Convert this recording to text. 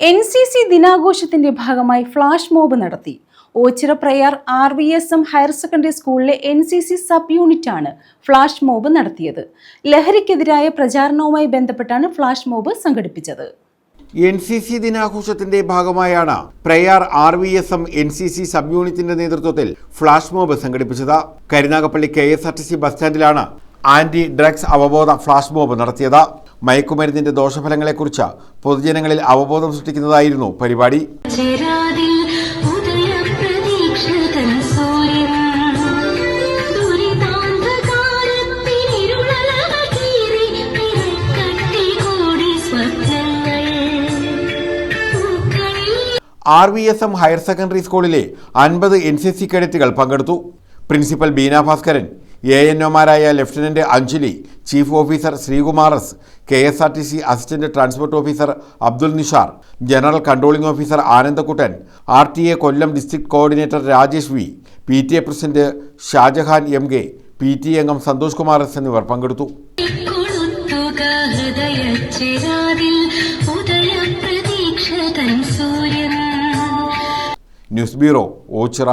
N C C ദിനാഘോഷത്തിന്റെ ഭാഗമായി flash mob നടത്തി. Oachira Prayar R V S M higher secondary സ്കൂളിലെ N C C sub യൂണിറ്റാണ് flash mob നടത്തിയത്. ലഹരിക്കെതിരായ പ്രചാരണവുമായി ബന്ധപ്പെട്ടാണ് ഫ്ലാഷ് മോബ് സംഘടിപ്പിച്ചത്. എൻ സി സി ദിനാഘോഷത്തിന്റെ ഭാഗമായാണ് Prayar R V S M N C C sub യൂണിറ്റിന്റെ നേതൃത്വത്തിൽ ഫ്ലാഷ് മോബ് സംഘടിപ്പിച്ചത്. Karunagappally K S R T C bus സ്റ്റാൻഡിലാണ് anti drugs അവബോധ ഫ്ലാഷ് മോബ് നടത്തിയത്. മയക്കുമരുന്നിന്റെ ദോഷഫലങ്ങളെക്കുറിച്ച് പൊതുജനങ്ങളിൽ അവബോധം സൃഷ്ടിക്കുന്നതായിരുന്നു പരിപാടി. R V S M higher secondary സ്കൂളിലെ അൻപത് എൻ സി സി കേഡറ്റുകൾ പങ്കെടുത്തു. Principal Beena Bhaskaran A N ഒമാരായ lieutenant Anjali chief officer Sreekumar S K S R T C assistant transport officer Abdul Nishar general controlling officer Anandakuttan R T A Kollam district coordinator Rajesh V P T A president Shajahan M K P T A അംഗം Santhosh Kumar S എന്നിവർ പങ്കെടുത്തു. News bureau Oachira.